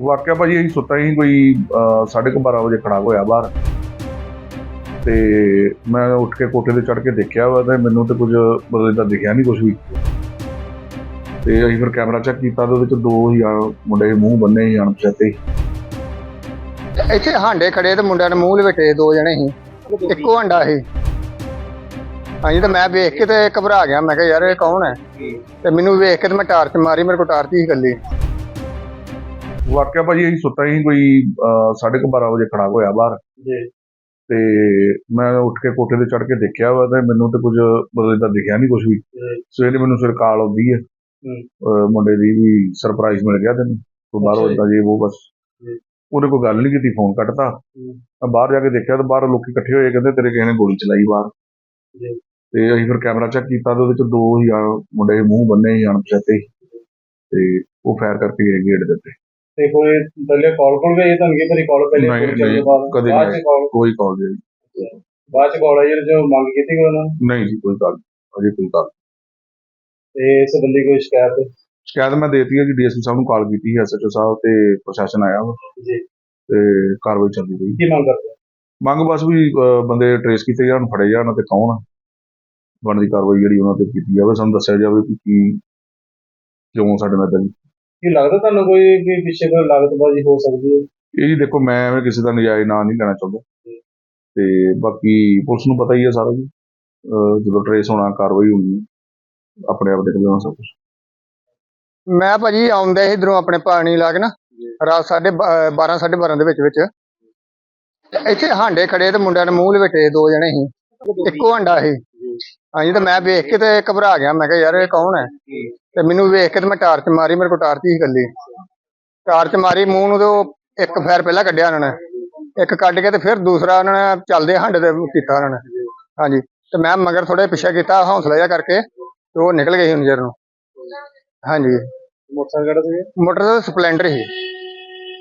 ਵਾਕਿਆ ਭਾਜੀ ਅਸੀਂ ਸੁੱਤਾ ਹੀ ਕੋਈ 12:30 ਵਜੇ ਖੜਾ ਹੋਇਆ ਬਾਹਰ। ਤੇ ਮੈਂ ਉੱਠ ਕੇ ਕੋਠੇ ਤੇ ਚੜ ਕੇ ਦੇਖਿਆ ਵਾ ਤੇ ਮੈਨੂੰ ਤੇ ਕੁਝ ਮਤਲਬ ਇਦਾਂ ਦਿਖਿਆ ਨਹੀਂ ਕੁਝ ਵੀ। ਤੇ ਅਸੀਂ ਫਿਰ ਕੈਮਰਾ ਚੈੱਕ ਕੀਤਾ ਤੇ ਉਹਦੇ ਚ ਦੋ ਹੀ ਮੁੰਡੇ ਮੂੰਹ ਬੰਨੇ ਹੀ ਅਣਪਛਾਤੇ ਇੱਥੇ ਹਾਂਡੇ ਖੜੇ ਤੇ ਮੁੰਡਿਆਂ ਨੇ ਮੂੰਹ ਲਵੇਟੇ ਦੋ ਜਣੇ ਸੀ, ਇੱਕੋ ਹਾਂਡਾ ਸੀ। ਹਾਂਜੀ, ਤੇ ਮੈਂ ਵੇਖ ਕੇ ਤੇ ਘਬਰਾ ਗਿਆ, ਮੈਂ ਕਿਹਾ ਯਾਰ ਇਹ ਕੌਣ ਹੈ? ਤੇ ਮੈਨੂੰ ਵੇਖ ਕੇ ਤੇ ਮੈਂ ਟਾਰਚ ਮਾਰੀ, ਮੇਰੇ ਕੋਲ ਟਾਰਚ ਹੀ ਇਕੱਲੀ। ਵਾਕਿਆ ਭਾਜੀ ਅਸੀਂ ਸੁੱਤਾ ਹੀ ਕੋਈ 12:30 ਵਜੇ ਖੜਾ ਹੋਇਆ ਬਾਹਰ। ਜੀ। ਤੇ ਮੈਂ ਉੱਠ ਕੇ ਕੋਠੇ ਤੇ ਚੜ ਕੇ ਦੇਖਿਆ ਵਾ ਤੇ ਮੈਨੂੰ ਤੇ ਕੁਝ ਮਤਲਬ ਇਦਾਂ ਦਿਖਿਆ ਨਹੀਂ ਕੁਝ ਵੀ। ਸਵੇਰੇ ਮੈਨੂੰ ਫਿਰ ਕਾਲ ਆਉਂਦੀ ਹੈ। ਮੁੰਡੇ ਦੀ ਵੀ ਸਰਪ੍ਰਾਈਜ਼ ਮਿਲ ਗਿਆ ਤੈਨੂੰ ਤੂੰ ਬਾਹਰੋਂ। ਇਦਾਂ ਜੇ। ਉਹ ਬਸ। ਉਹਨੇ ਕੋਈ ਗੱਲ ਨਹੀਂ ਕੀਤੀ ਫੋਨ ਕੱਟਤਾ। ਮੈਂ ਬਾਹਰ ਜਾ ਕੇ ਦੇਖਿਆ ਤੇ ਬਾਹਰ ਲੋਕੀ ਇਕੱਠੇ ਹੋਏ ਕਹਿੰਦੇ ਤੇਰੇ ਕਿਸੇ ਨੇ ਗੋਲੀ ਚਲਾਈ ਬਾਹਰ। ਤੇ ਅਸੀਂ ਫਿਰ ਕੈਮਰਾ ਚੈੱਕ ਕੀਤਾ ਤੇ ਉਹਦੇ ਚ ਦੋ ਹੀ ਮੁੰਡੇ ਮੂੰਹ ਬੰਨੇ ਹੀ ਅਣਪਛਾਤੇ। ਤੇ ਉਹ ਫਾਇਰ ਕਰਕੇ ਗਏ ਗੇਟ ਦੇ ਉੱਤੇ। ਤੇ ਕੋਈ ਪਹਿਲੇ ਕਾਲ ਕੋਲ ਗਈ ਤੁਹਾਨੂੰ ਕੀ ਤੇਰੀ ਕਾਲ ਪਹਿਲੇ ਨਹੀਂ, ਕੋਲ ਨਹੀਂ, ਬਾਅਦ ਕਦੇ ਬਾਅਦ ਨਹੀਂ। ਚ ਕਾਲ ਕੋਈ ਕਾਲ ਨਹੀਂ ਬਾਅਦ ਚ ਕਾਲ ਆਈ ਜਦੋਂ ਮੰਗ ਕੀਤੀ ਕੋਈ ਉਹਨਾਂ ਨੇ। ਨਹੀਂ ਜੀ ਕੋਈ ਗੱਲ ਅਜੇ ਕੋਈ ਗੱਲ ਤੇ ਇਸ ਸੰਬੰਧੀ ਕੋਈ ਸ਼ਿਕਾਇਤ? ਸ਼ਿਕਾਇਤ ਮੈਂ ਦੇਤੀ ਹੈ ਜੀ ਡੀਐਸਪੀ ਸਾਹਿਬ ਨੂੰ ਕਾਲ ਕੀਤੀ ਹੈ ਐਸਐਚਓ ਸਾਹਿਬ ਤੇ ਪ੍ਰਸ਼ਾਸਨ ਆਇਆ ਵਾ। ਜੀ। ਤੇ ਕਾਰਵਾਈ ਚੱਲਦੀ ਪਈ। ਕੀ ਮੰਗ ਕਰਦੇ? ਮੰਗ ਬਸ ਵੀ ਅਹ, ਬੰਦੇ ਟਰੇਸ ਕੀਤੇ ਜਾਣ ਫੜੇ ਜਾਣ ਤੇ ਕੌਣ ਆ। ਬਣਦੀ ਕਾਰਵਾਈ ਜਿਹੜੀ ਉਹਨਾਂ ਤੇ ਕੀਤੀ ਜਾਵੇ ਸਾਨੂੰ ਦੱਸਿਆ ਜਾਵੇ ਕਿ ਕੀ ਕਿਉਂ ਸਾਡੇ ਨਾਲ ਏਦਾਂ ਦੀ ਕੀ ਲੱਗਦਾ ਤੁਹਾਨੂੰ ਕੋਈ ਕਿ ਪਿੱਛੇ ਕੋਈ ਲਾਗਤਬਾਜ਼ੀ ਹੋ ਸਕਦੀ ਹੈ? ਇਹ ਜੀ ਦੇਖੋ ਮੈਂ ਐਵੇਂ ਕਿਸੇ ਦਾ ਨਜਾਇਜ਼ ਨਾਂ ਨਹੀਂ ਲੈਣਾ ਚਾਹੁੰਦਾ। ਤੇ ਬਾਕੀ ਪੁਲਿਸ ਨੂੰ ਪਤਾ ਹੀ ਹੈ ਸਾਰਾ ਜੀ ਅਹ, ਜਦੋਂ ਟਰੇਸ ਹੋਣਾ ਕਾਰਵਾਈ ਹੋਣੀ ਹੈ। ਆਪਣੇ ਆਪ ਨਿਕਲ ਜਾਣਾ ਸਭ ਕੁਛ ਮੈਂ ਭਾਜੀ ਆਉਂਦਾ ਸੀ ਇਧਰੋਂ ਆਪਣੇ ਪਾਣੀ ਲਾ ਕੇ ਨਾ ਰਾਤ ਸਾਢੇ 12 12:30 ਦੇ ਵਿੱਚ ਵਿੱਚ। ਤੇ ਇੱਥੇ ਹਾਂਡੇ ਖੜੇ ਤੇ ਮੁੰਡਿਆਂ ਨੇ ਮੂੰਹ ਲਵੇਟੇ ਦੋ ਜਣੇ ਸੀ। ਇੱਕੋ ਹਾਂਡਾ ਸੀ। ਹਾਂਜੀ ਤੇ ਮੈਂ ਵੇਖ ਕੇ ਤੇ ਘਬਰਾ ਗਿਆ ਮੈਂ ਕਿਹਾ ਯਾਰ ਇਹ ਕੌਣ ਹੈ? ਤੇ ਮੈਨੂੰ ਵੇਖ ਕੇ ਤੇ ਮੈਂ ਟਾਰਚ ਮਾਰੀ ਮੇਰੇ ਕੋਲ ਟਾਰਚ ਹੀ ਇਕੱਲੀ। ਟਾਰਚ ਮਾਰੀ ਮੂੰਹ ਨੂੰ ਤੇ ਉਹ ਇੱਕ ਫੈਰ ਪਹਿਲਾਂ ਕੱਢਿਆ ਉਹਨਾਂ ਨੇ। ਇੱਕ ਕੱਢ ਕੇ ਤੇ ਫਿਰ ਦੂਸਰਾ ਉਹਨਾਂ ਨੇ ਚੱਲਦੇ ਹਾਂਡੇ ਤੇ ਕੀਤਾ ਉਹਨਾਂ ਨੇ। ਹਾਂਜੀ ਤੇ ਮੈਂ ਮਗਰ ਥੋੜੇ ਪਿੱਛੇ ਕੀਤਾ ਹੌਸਲਾ ਜਿਹਾ ਕਰਕੇ ਤੇ ਉਹ ਨਿਕਲ ਗਏ ਸੀ ਨਜ਼ਰ ਨੂੰ। ਹਾਂਜੀ। ਮੋਟਰਸਾਈਕਲ ਕਿਹੜਾ ਸੀ? ਮੋਟਰ ਦਾ ਸਪਲੈਂਡਰ ਸੀ।